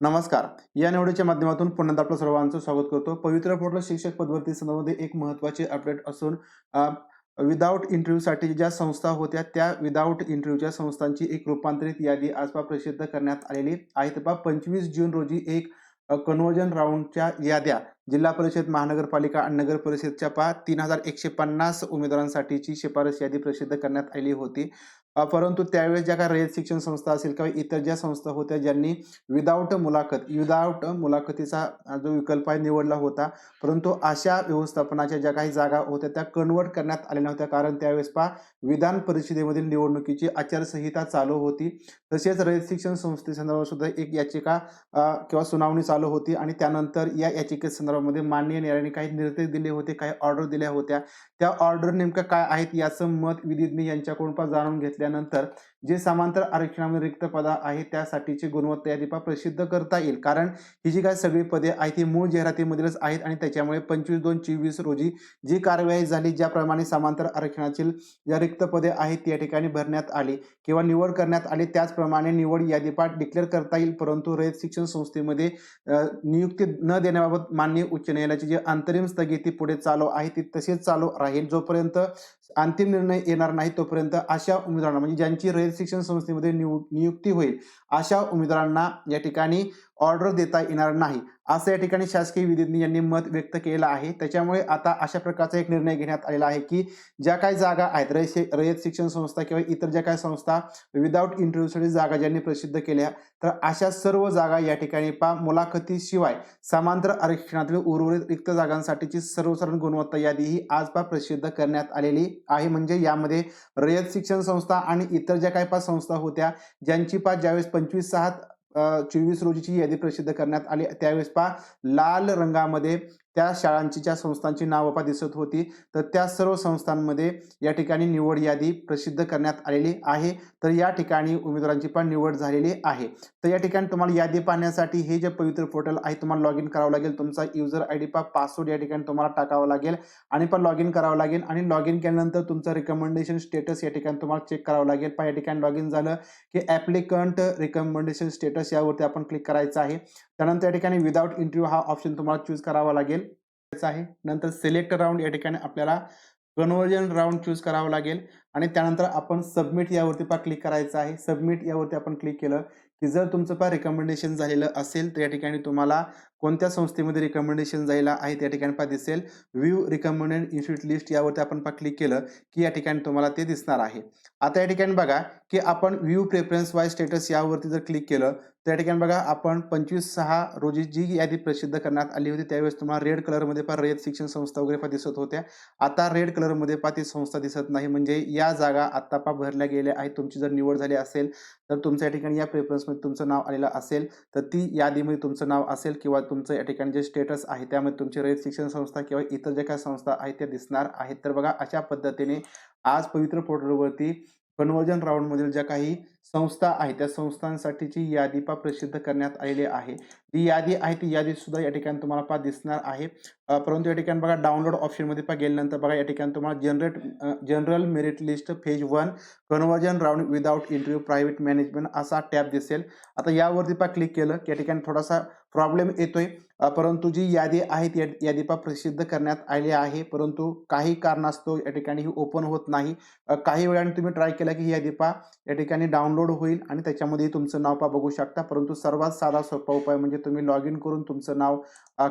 नमस्कार. या निवडीच्या माध्यमातून पुन्हा आपलं सर्वांचं स्वागत करतो. पवित्र पोर्टल शिक्षक पदवर्ती संदर्भामध्ये एक महत्त्वाचे अपडेट असून विदाऊट इंटरव्ह्यूसाठी ज्या संस्था होत्या त्या विदाऊट इंटरव्ह्यूच्या संस्थांची एक रूपांतरित यादी आज पा प्रसिद्ध करण्यात आलेली आहे तर पंचवीस जून रोजी एक कन्वर्जन राऊंडच्या याद्या जिल्हा परिषद महानगरपालिका आणि नगर परिषदच्या पा तीन हजार एकशे पन्नास उमेदवारांसाठीची शिफारस यादी प्रसिद्ध करण्यात आली होती. परंतु त्यावेळेस ज्या काही रयत शिक्षण संस्था असेल किंवा इतर ज्या संस्था होत्या ज्यांनी विदाऊट मुलाखत विदाऊट मुलाखतीचा जो विकल्प आहे निवडला होता. परंतु अशा व्यवस्थापनाच्या ज्या काही जागा होत्या त्या कन्वर्ट करण्यात आल्या नव्हत्या कारण त्यावेळेस पहा विधान परिषदेमधील निवडणुकीची आचारसंहिता चालू होती. तसेच रयत शिक्षण संस्थेसंदर्भात सुद्धा एक याचिका किंवा सुनावणी चालू होती. आणि त्यानंतर या याचिकेसंदर्भामध्ये माननीय न्यायालयाने काही निर्देश दिले होते काही ऑर्डर दिल्या होत्या. त्या ऑर्डर नेमक्या काय आहेत याचं मत विधिज्ञ यांच्याकडून पण जाणून घेतल्यानंतर जे समांतर आरक्षणामध्ये रिक्त पदा आहे त्यासाठीची गुणवत्ता यादी प्रसिद्ध करता येईल. कारण ही जी काही सगळी पदे आहेत ती मूळ जाहिरातीमधीलच आहेत आणि त्याच्यामुळे पंचवीस दोन चोवीस रोजी जी कारवाई झाली ज्याप्रमाणे समांतर आरक्षणातील ज्या रिक्त पदे आहेत त्या या ठिकाणी भरण्यात आली किंवा निवड करण्यात आली त्याचप्रमाणे निवड यादीपाठ डिक्लेअर करता येईल. परंतु रयत शिक्षण संस्थेमध्ये नियुक्ती न देण्याबाबत माननीय उच्च न्यायालयाची जी अंतरिम स्थगिती पुढे चालू आहे ती तशीच चालू राहील. जोपर्यंत अंतिम निर्णय येणार नाही तोपर्यंत अशा उमेदवारांना म्हणजे ज्यांची रयत शिक्षण संस्थेमध्ये नियुक्ती होईल अशा उमेदवारांना या ठिकाणी ऑर्डर देता येणार नाही. असं या ठिकाणी शासकीय विधिज्ञ यांनी मत व्यक्त केलं आहे. त्याच्यामुळे आता अशा प्रकारचा एक निर्णय घेण्यात आलेला आहे की ज्या काही जागा आहेत रयत रयत शिक्षण संस्था किंवा इतर ज्या काही संस्था विदाऊट इंटरव्ह्यूसाठी जागा ज्यांनी प्रसिद्ध केल्या तर अशा सर्व जागा या ठिकाणी पा मुलाखतीशिवाय समांतर आरक्षणातील उर्वरित रिक्त जागांसाठीची सर्वसाधारण गुणवत्ता यादी ही आज पा प्रसिद्ध करण्यात आलेली आहे. म्हणजे यामध्ये रयत शिक्षण संस्था आणि इतर ज्या काही पाच संस्था होत्या ज्यांची पा ज्यावेळेस पंचवीस सहा चोवीस रोजीची यादी प्रसिद्ध करण्यात आली. त्यावेळेस पा लाल रंगामध्ये त्या शाळांची ज्या संस्थांची नावं पा दिसत होती तर त्या सर्व संस्थांमध्ये या ठिकाणी निवड यादी प्रसिद्ध करण्यात आलेली आहे. तर या ठिकाणी उमेदवारांची पण निवड झालेली आहे. तर या ठिकाणी तुम्हाला यादी पाहण्यासाठी हे जे पवित्र पोर्टल आहे तुम्हाला लॉग इन करावं लागेल. तुमचा युजर आय डी पा पासवर्ड या ठिकाणी तुम्हाला टाकावा लागेल. आणि पण लॉग इन करावं लागेल. आणि लॉग इन केल्यानंतर तुमचं रिकमेंडेशन स्टेटस या ठिकाणी तुम्हाला चेक करावं लागेल. पण या ठिकाणी लॉग इन झालं की ॲप्लिकंट रिकमेंडेशन स्टेटस यावरती आपण क्लिक करायचं आहे. त्यानंतर या ठिकाणी विदाउट इंटरव्ह्यू हा ऑप्शन तुम्हाला चूज करावा लागेल. आहे. नंतर सिलेक्ट राऊंड या ठिकाणी आपल्याला कन्वर्जन राऊंड चूज करावं लागेल. आणि त्यानंतर आपण सबमिट यावरती पा क्लिक करायचं आहे. सबमिट यावरती आपण क्लिक केलं की जर तुमचं पा रिकमेंडेशन झालेलं असेल तर या ठिकाणी तुम्हाला कोणत्या संस्थेमध्ये रिकमेंडेशन जायला आहे त्या ठिकाणी पा दिसेल. व्ह्यू रिकमेंडेड इन्स्टिट्यूट लिस्ट यावरती आपण पा क्लिक केलं की या ठिकाणी तुम्हाला ते दिसणार आहे. आता या ठिकाणी बघा की आपण व्ह्यू प्रेफरन्स वाय स्टेटस यावरती जर क्लिक केलं तर या ठिकाणी बघा आपण पंचवीस सहा रोजी जी यादी प्रसिद्ध करण्यात आली होती त्यावेळेस तुम्हाला रेड कलरमध्ये पा रयत शिक्षण संस्था वगैरे पा दिसत होत्या. आता रेड कलरमध्ये पा ती संस्था दिसत नाही. म्हणजे या जागा आत्तापा भरल्या गेल्या आहेत तुमची जर निवड झाली असेल तर तुमच्या या ठिकाणी या प्रेफरन्समध्ये तुमचं नाव आलेलं असेल तर ती यादीमध्ये तुमचं नाव असेल किंवा तुमचं या ठिकाणी जे स्टेटस आहे त्यामध्ये तुमची रयत शिक्षण संस्था किंवा इतर ज्या काही संस्था आहेत त्या दिसणार आहेत. तर बघा अशा पद्धतीने आज पवित्र पोर्टलवरती कन्वर्जन राऊंडमधील ज्या काही संस्था आहे. त्या संस्थांसाठीची यादी पा प्रसिद्ध करण्यात आलेली आहे. जी यादी आहे ती यादी सुद्धा या ठिकाणी तुम्हाला पा दिसणार आहे. परंतु या ठिकाणी बघा डाउनलोड ऑप्शनमध्ये पा गेल्यानंतर बघा या ठिकाणी तुम्हाला generate general merit list phase one conversion round without interview private management असा टॅब दिसेल. आता यावरती पा क्लिक केलं की या ठिकाणी थोडासा प्रॉब्लेम येतोय. परंतु जी यादी आहे ती यादी पा प्रसिद्ध करण्यात आली आहे. परंतु काही कारणास्तव या ठिकाणी ही ओपन होत नाही. काही वेळाने तुम्ही ट्राय केला की ही यादी पा या ठिकाणी डाउनलोड होईल आणि त्याच्यामध्ये तुमचं नाव पा बघू शकता. परंतु सर्वात साधा सोपा उपाय म्हणजे तुम्ही लॉग इन करून तुमचं नाव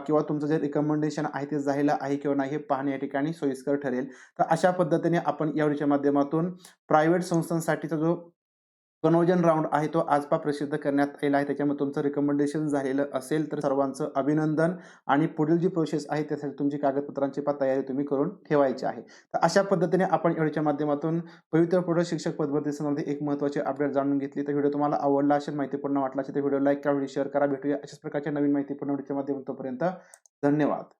किंवा तुमचं जे रिकमेंडेशन आहे ते झालेलं आहे किंवा नाही हे पाहणे या ठिकाणी सोयीस्कर ठरेल. तर अशा पद्धतीने आपण यावरच्या माध्यमातून प्रायव्हेट संस्थांसाठीचा जो कन्वर्जन राऊंड आहे तो आजपा प्रसिद्ध करण्यात आलेला आहे. त्याच्यामुळे तुमचं रिकमेंडेशन झालेलं असेल तर सर्वांचं अभिनंदन. आणि पुढील जी प्रोसेस आहे त्यासाठी तुमची कागदपत्रांची पण तयारी तुम्ही करून ठेवायची आहे. तर अशा पद्धतीने आपण एवढ्याच्या माध्यमातून पवित्र पुढे शिक्षक पदभरती संबंधी एक महत्त्वाचे अपडेट जाणून घेतली. तर व्हिडिओ तुम्हाला आवडला असेल माहितीपूर्ण वाटला असेल तर व्हिडिओ लाईक करा व्हिडिओ शेअर करा. भेटूया अशाच प्रकारच्या नवीन माहितीपूर्ण व्हिडिओच्या माध्यमातून तोपर्यंत धन्यवाद.